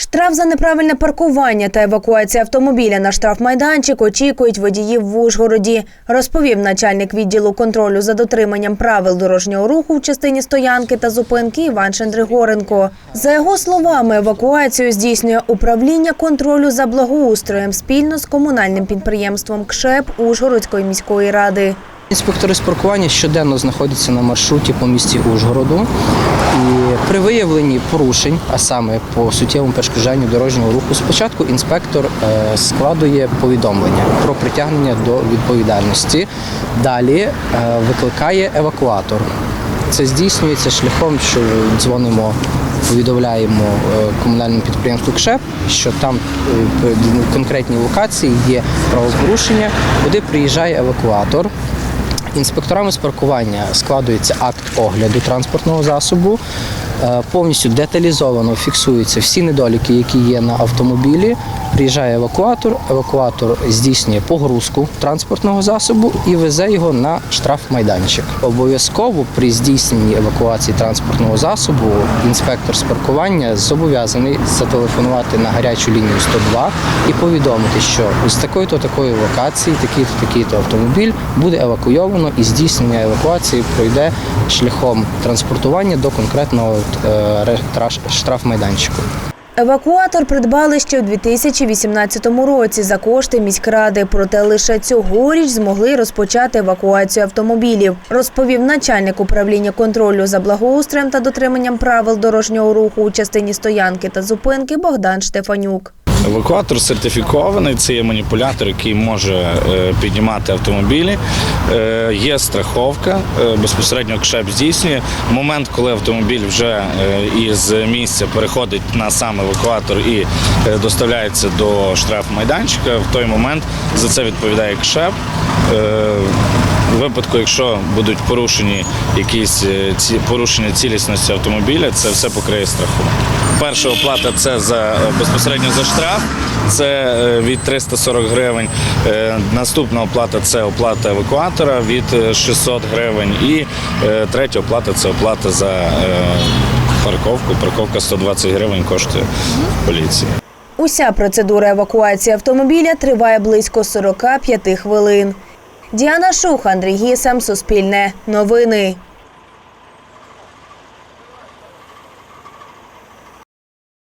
Штраф за неправильне паркування та евакуація автомобіля на штрафмайданчик очікують водіїв в Ужгороді, розповів начальник відділу контролю за дотриманням правил дорожнього руху в частині стоянки та зупинки Іван Шендригоренко. За його словами, евакуацію здійснює управління контролю за благоустроєм спільно з комунальним підприємством КШЕП Ужгородської міської ради. Інспектори з паркування щоденно знаходяться на маршруті по місті Ужгороду. І при виявленні порушень, а саме по суттєвому перешкоджанню дорожнього руху, спочатку інспектор е, складує повідомлення про притягнення до відповідальності. Далі е, викликає евакуатор. Це здійснюється шляхом, що дзвонимо, повідомляємо е, комунальному підприємству КШЕП, що там в конкретній локації є правопорушення, куди приїжджає евакуатор. Інспекторами з паркування складується акт огляду транспортного засобу. Е, Повністю деталізовано фіксуються всі недоліки, які є на автомобілі. Приїжджає евакуатор, евакуатор здійснює погрузку транспортного засобу і везе його на штрафмайданчик. Обов'язково при здійсненні евакуації транспортного засобу інспектор з паркування зобов'язаний зателефонувати на гарячу лінію 102 і повідомити, що з такої-то такої локації, такий-то такий-то автомобіль буде евакуйовано і здійснення евакуації пройде шляхом транспортування до конкретного штрафмайданчику. Евакуатор придбали ще у 2018 році за кошти міськради, проте лише цьогоріч змогли розпочати евакуацію автомобілів, розповів начальник управління контролю за благоустроєм та дотриманням правил дорожнього руху у частині стоянки та зупинки Богдан Штефанюк. Евакуатор сертифікований, це є маніпулятор, який може е, піднімати автомобілі. Е, Є страховка, е, безпосередньо КШЕП здійснює. Момент, коли автомобіль вже із місця переходить на сам евакуатор і доставляється до штрафмайданчика, в той момент за це відповідає КШЕП. Випадку, якщо будуть порушені якісь е, ці порушення цілісності автомобіля, це все покриє страховка. Перша оплата це за е, безпосередньо за штраф, це е, від 340 гривень. Наступна оплата це оплата евакуатора від е, 600 гривень. І третя оплата це оплата за парковку. Парковка 120 гривень коштує поліції. Уся процедура евакуації автомобіля триває близько 45 хвилин. Діана Шух, Андрій Гісам, Суспільне. Новини.